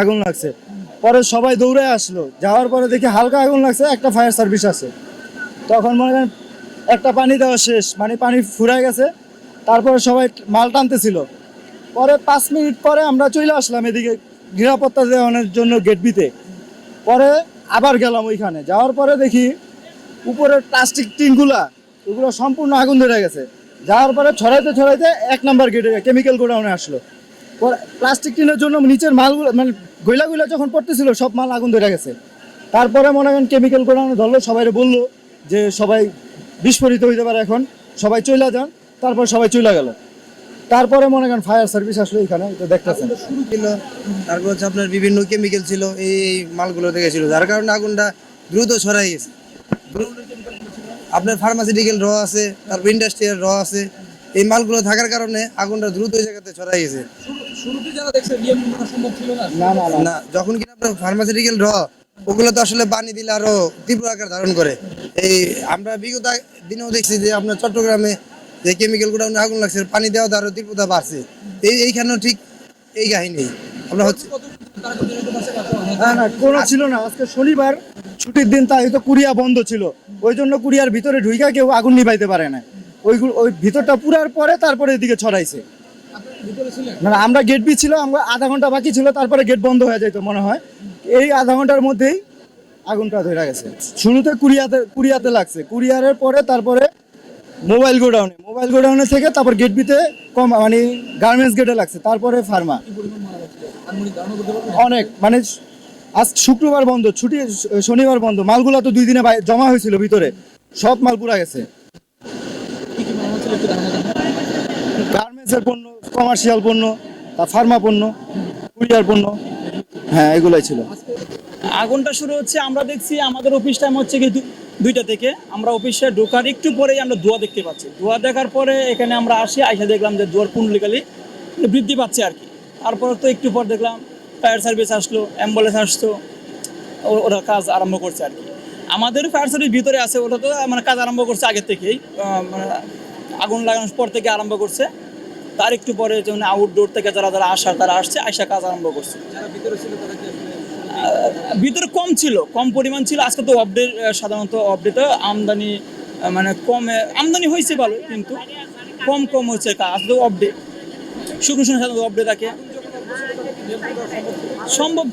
আগুন লাগছে। পরে সবাই দৌড়ে আসলো। যাওয়ার পরে দেখি হালকা আগুন লাগছে, একটা ফায়ার সার্ভিস আছে। তখন মনে করেন একটা পানি দেওয়া শেষ মানে পানি ফুরাই গেছে। তারপরে সবাই মাল টানতেছিল। পরে পাঁচ মিনিট পরে আমরা চলে আসলাম এদিকে নিরাপত্তা দেওয়ানোর জন্য গেট বিতে। পরে আবার গেলাম ওইখানে। যাওয়ার পরে দেখি উপরের প্লাস্টিক টিনগুলা, ওগুলো সম্পূর্ণ আগুন ধরে গেছে। যাওয়ার পরে ছড়াইতে ছড়াইতে এক নাম্বার গেটে কেমিক্যাল গোডাউনে আসলো। প্লাস্টিক টিনের জন্য নিচের মালগুলো মানে গইলা গইলা যখন পড়তেছিল, সব মাল আগুন ধরে গেছে। তারপরে মনে করেন কেমিক্যাল গোডাউনে ধরলো সবাই বলল যে সবাই বিস্ফোরিত হইতে পারে এখন, সবাই চলে যান, তারপর সবাই চলে গেল। তারপরে মনে করেন ফায়ার সার্ভিস আসলো এখানে তো দেখতেছেন। শুরু ছিল, তারপর হচ্ছে আপনার বিভিন্ন কেমিক্যাল ছিল, এই এই মালগুলো থেকে ছিল, যার কারণে আগুনটা দ্রুত ছড়াই গেছে। আপনার ফার্মাসিউটিক্যাল র আছে, তারপর ইন্ডাস্ট্রিয়াল র আছে, এই মালগুলো থাকার কারণে আগুনটা দ্রুত ওই জায়গাতে ছড়াই গেছে। শুরুতে যারা দেখছে নিয়ন্ত্রণ করা সম্ভব ছিল না? না না না। না যখন কিনা আপনার ফার্মাসিউটিক্যাল র ওগুলো তো আসলে পানি দিলে আরও তীব্র আকার ধারণ করে। এই আমরা বিগত দিনেও দেখছি যে আপনার চট্টগ্রামে যে কেমিক্যাল গুডাউনে আগুন লাগছে পানি দেওয়া আরও তীব্রতা বাড়ছে। এই এইখানেও ঠিক এই কাহিনী। আমরা হচ্ছে না না কোনো ছিল না। আজকে শনিবার ছুটির দিন তাই তো কুরিয়া বন্ধ ছিল। ওই জন্য কুরিয়ার ভিতরে ঢুইকা কেউ আগুন নিভাইতে পারে না। ওইগুলো ওই ভিতরটা পুরার পরে তারপরে এদিকে ছড়াইছে। না আমরা গেট বি ছিল আমরা আধা ঘণ্টা বাকি ছিল তারপরে গেট বন্ধ হয়ে যেত মনে হয়। এই আধা ঘণ্টার মধ্যেই আগুনটা ধরে গেছে। শুরুতে কুরিয়াতে কুরিয়াতে লাগছে। কুরিয়ারের পরে তারপরে মোবাইল গোডাউনে মোবাইল গোডাউনে থেকে তারপর গেট বিতে কম মানে গার্মেন্টস গেটে লাগছে। তারপরে ফার্মা অনেক মানে আজ শুক্রবার বন্ধ ছুটি শনিবার বন্ধ। মালগুলো তো দুই দিনে জমা হয়েছিল ভিতরে। সব মাল পুরা গেছে। গার্মেন্টসের পণ্য কমার্শিয়াল পণ্য ফার্মা পণ্য, কুরিয়ার পণ্য হ্যাঁ এগুলাই ছিল। আগুনটা শুরু হচ্ছে, আমরা দেখছি আমাদের অফিস টাইম হচ্ছে কি দুইটা থেকে। আমরা অফিসে ঢোকার একটু পরেই আমরা ধোয়া দেখতে পাচ্ছি। ধোয়া দেখার পরে এখানে আমরা আসি, আইসা দেখলাম যে ধোয়ার কুণ্ডলিকালি বৃদ্ধি পাচ্ছে আর কি। তারপর তো একটু পর দেখলাম ফায়ার সার্ভিস আসলো অ্যাম্বুলেন্স আসতো ওরা কাজ আরম্ভ করছে আর কি। আমাদের ফায়ার সার্ভিস ভিতরে আছে, ওটা তো মানে কাজ আরম্ভ করছে আগে থেকেই মানে আগুন লাগানোর পর থেকে আরম্ভ করছে। তার একটু পরে যেমন আউটডোর থেকে যারা যারা আসার তারা আসছে আইসা কাজ আরম্ভ করছে। ভিতরে কম ছিল কম পরিমাণ ছিল। আজকে তো অপডেট সাধারণত অপডেট আমদানি মানে কমে আমদানি হয়েছে ভালো কিন্তু কম কম হয়েছে। আজকে তো অপডেট শুক্র শুনে সাধারণত অপডেট থাকে। সম্ভব